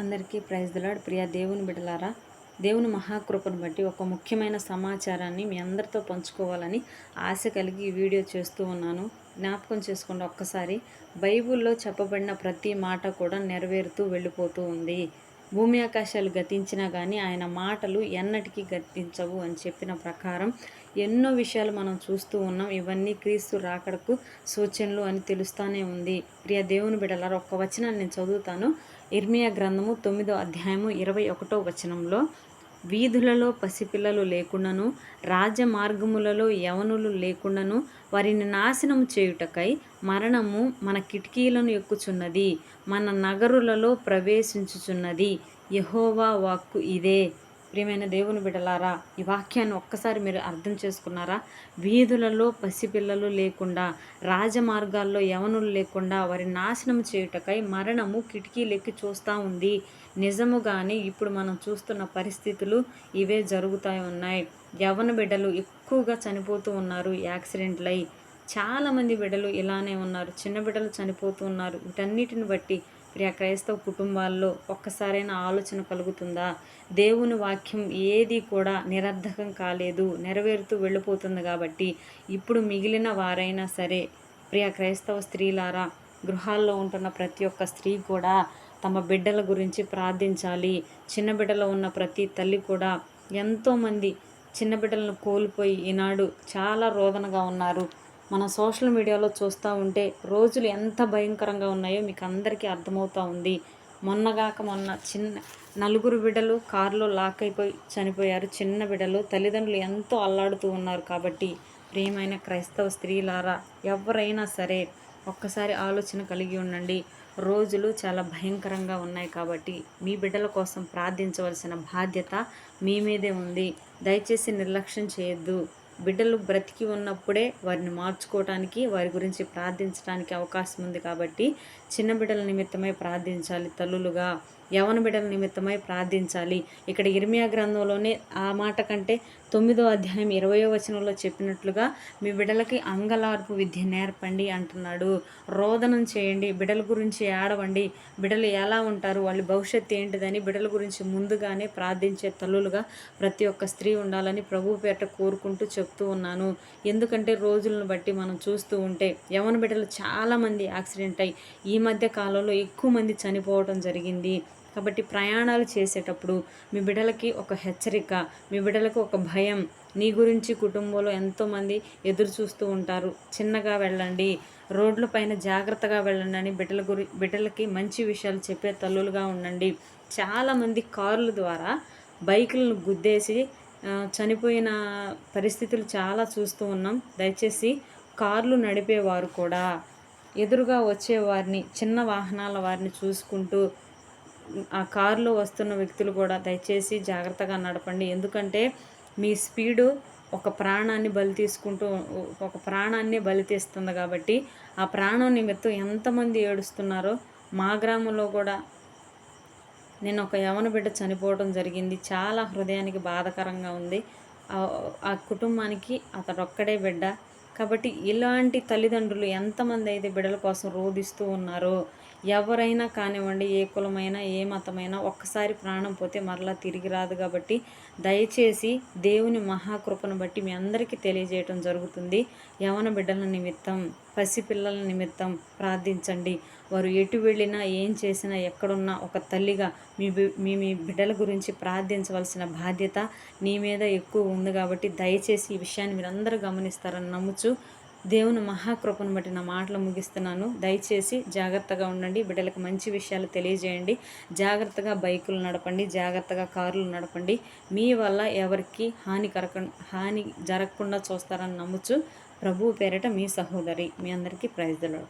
అందరికీ ప్రైజ్ దిలాడ్ ప్రియ దేవుని బిడలారా దేవుని మహాకృపను బట్టి ఒక ముఖ్యమైన సమాచారాన్ని మీ అందరితో పంచుకోవాలని ఆశ కలిగి ఈ వీడియో చేస్తూ ఉన్నాను. జ్ఞాపకం చేసుకోండి ఒక్కసారి బైబిల్లో చెప్పబడిన ప్రతి మాట కూడా నెరవేరుతూ వెళ్ళిపోతూ ఉంది. భూమి ఆకాశాలు గతించినా కానీ ఆయన మాటలు ఎన్నటికీ గతించవు అని చెప్పిన ప్రకారం ఎన్నో విషయాలు మనం చూస్తూ ఉన్నాం. ఇవన్నీ క్రీస్తు రాకడకు సూచనలు అని తెలుస్తూనే ఉంది. ప్రియ దేవుని బిడలారు ఒక్క వచనాన్ని నేను చదువుతాను. ఇర్మియా గ్రంథము తొమ్మిదో అధ్యాయము ఇరవై ఒకటో వచనంలో వీధులలో పసిపిల్లలు లేకుండాను రాజమార్గములలో యవనులు లేకుండాను వారిని నాశనం చేయుటకై మరణము మన కిటికీలను ఎక్కుచున్నది మన నగరులలో ప్రవేశించుచున్నది. యహోవా వాక్కు ఇదే. ప్రియమైన దేవుని బిడలారా ఈ వాక్యాన్ని ఒక్కసారి మీరు అర్థం చేసుకున్నారా? వీధులలో పసిపిల్లలు లేకుండా రాజమార్గాల్లో యవనులు లేకుండా వారి నాశనం చేయుటకై మరణము కిటికీలెక్కి చూస్తూ ఉంది. నిజముగానే ఇప్పుడు మనం చూస్తున్న పరిస్థితులు ఇవే జరుగుతూ ఉన్నాయి. యవన బిడ్డలు ఎక్కువగా చనిపోతూ ఉన్నారు యాక్సిడెంట్లై. చాలామంది బిడ్డలు ఇలానే ఉన్నారు. చిన్న బిడ్డలు చనిపోతూ ఉన్నారు. వీటన్నిటిని బట్టి ప్రియ క్రైస్తవ కుటుంబాల్లో ఒక్కసారైనా ఆలోచన కలుగుతుందా? దేవుని వాక్యం ఏది కూడా నిరర్ధకం కాలేదు నెరవేరుతూ వెళ్ళిపోతుంది కాబట్టి ఇప్పుడు మిగిలిన వారైనా సరే ప్రియ క్రైస్తవ స్త్రీలారా గృహాల్లో ఉంటున్న ప్రతి ఒక్క స్త్రీ కూడా తమ బిడ్డల గురించి ప్రార్థించాలి. చిన్న బిడ్డలో ఉన్న ప్రతి తల్లి కూడా ఎంతోమంది చిన్న బిడ్డలను కోల్పోయి ఈనాడు చాలా రోదనగా ఉన్నారు. మన సోషల్ మీడియాలో చూస్తూ ఉంటే రోజులు ఎంత భయంకరంగా ఉన్నాయో మీకు అందరికీ అర్థమవుతూ ఉంది. మొన్నగాక మొన్న చిన్న నలుగురు బిడ్డలు కారులో లాక్ అయిపోయి చనిపోయారు. చిన్న బిడ్డలు తల్లిదండ్రులు ఎంతో అల్లాడుతూ ఉన్నారు కాబట్టి ప్రియమైన క్రైస్తవ స్త్రీలారా ఎవరైనా సరే ఒక్కసారి ఆలోచన కలిగి ఉండండి. రోజులు చాలా భయంకరంగా ఉన్నాయి కాబట్టి మీ బిడ్డల కోసం ప్రార్థించవలసిన బాధ్యత మీ మీదే ఉంది. దయచేసి నిర్లక్ష్యం చేయొద్దు. బిడ్డలు బ్రతికి ఉన్నప్పుడే వారిని మార్చుకోవటానికి వారి గురించి ప్రార్థించడానికి అవకాశం ఉంది కాబట్టి చిన్న బిడ్డల నిమిత్తమై ప్రార్థించాలి తల్లులుగా యవన బిడ్డల నిమిత్తమై ప్రార్థించాలి. ఇక్కడ ఇర్మియా గ్రంథంలోనే ఆ మాట కంటే తొమ్మిదో అధ్యాయం ఇరవయో వచనంలో చెప్పినట్లుగా మీ బిడ్డలకి అంగలార్పు విద్య నేర్పండి అంటున్నాడు. రోదనం చేయండి బిడ్డల గురించి ఆడవండి బిడ్డలు ఎలా ఉంటారు వాళ్ళ భవిష్యత్తు ఏంటిదని బిడ్డల గురించి ముందుగానే ప్రార్థించే తల్లులుగా ప్రతి ఒక్క స్త్రీ ఉండాలని ప్రభు పేట కోరుకుంటూ చెప్తూ ఉన్నాను. ఎందుకంటే రోజులను బట్టి మనం చూస్తూ ఉంటే యవన బిడ్డలు చాలామంది యాక్సిడెంట్ అయ్యి ఈ మధ్య కాలంలో ఎక్కువ మంది చనిపోవడం జరిగింది. కాబట్టి ప్రయాణాలు చేసేటప్పుడు మీ బిడ్డలకి ఒక హెచ్చరిక మీ బిడ్డలకు ఒక భయం నీ గురించి కుటుంబంలో ఎంతోమంది ఎదురు చూస్తూ ఉంటారు. చిన్నగా వెళ్ళండి రోడ్ల పైన జాగ్రత్తగా వెళ్ళండి అని బిడ్డల గురి బిడ్డలకి మంచి విషయాలు చెప్పే తల్లులుగా ఉండండి. చాలామంది కార్ల ద్వారా బైకులను గుద్దేసి చనిపోయిన పరిస్థితులు చాలా చూస్తూ ఉన్నాం. దయచేసి కార్లు నడిపేవారు కూడా ఎదురుగా వచ్చేవారిని చిన్న వాహనాల వారిని చూసుకుంటూ ఆ కారులో వస్తున్న వ్యక్తులు కూడా దయచేసి జాగ్రత్తగా నడపండి. ఎందుకంటే మీ స్పీడు ఒక ప్రాణాన్ని బలి తీసుకుంటూ ఒక ప్రాణాన్ని బలి తీస్తుంది కాబట్టి ఆ ప్రాణం నిమిత్తం ఎంతమంది ఏడుస్తున్నారో మా గ్రామంలో కూడా నేను ఒక యవన బిడ్డ చనిపోవడం జరిగింది. చాలా హృదయానికి బాధకరంగా ఉంది. ఆ కుటుంబానికి అతడు ఒక్కడే బిడ్డ. కాబట్టి ఇలాంటి తల్లిదండ్రులు ఎంతమంది అయితే బిడ్డల కోసం రోధిస్తూ ఉన్నారో ఎవరైనా కానివ్వండి ఏ కులమైనా ఏ మతమైనా ఒక్కసారి ప్రాణం పోతే మరలా తిరిగి రాదు కాబట్టి దయచేసి దేవుని మహాకృపను బట్టి మీ అందరికీ తెలియజేయటం జరుగుతుంది. యవన బిడ్డల నిమిత్తం పసిపిల్లల నిమిత్తం ప్రార్థించండి. వారు ఎటు వెళ్ళినా ఏం చేసినా ఎక్కడున్నా ఒక తల్లిగా మీ మీ మీ బిడ్డల గురించి ప్రార్థించవలసిన బాధ్యత నీ మీద ఎక్కువ ఉంది కాబట్టి దయచేసి ఈ విషయాన్ని మీరందరూ గమనిస్తారని నమ్ముచు దేవుని మహాకృపను బట్టి నా మాటలు ముగిస్తున్నాను. దయచేసి జాగ్రత్తగా ఉండండి. బిడ్డలకు మంచి విషయాలు తెలియజేయండి. జాగ్రత్తగా బైకులు నడపండి. జాగ్రత్తగా కార్లు నడపండి. మీ వల్ల ఎవరికి హాని కరక హాని జరగకుండా చూస్తారని నమ్ముచు ప్రభువు పేరిట మీ సహోదరి మీ అందరికీ ప్రైజ్లో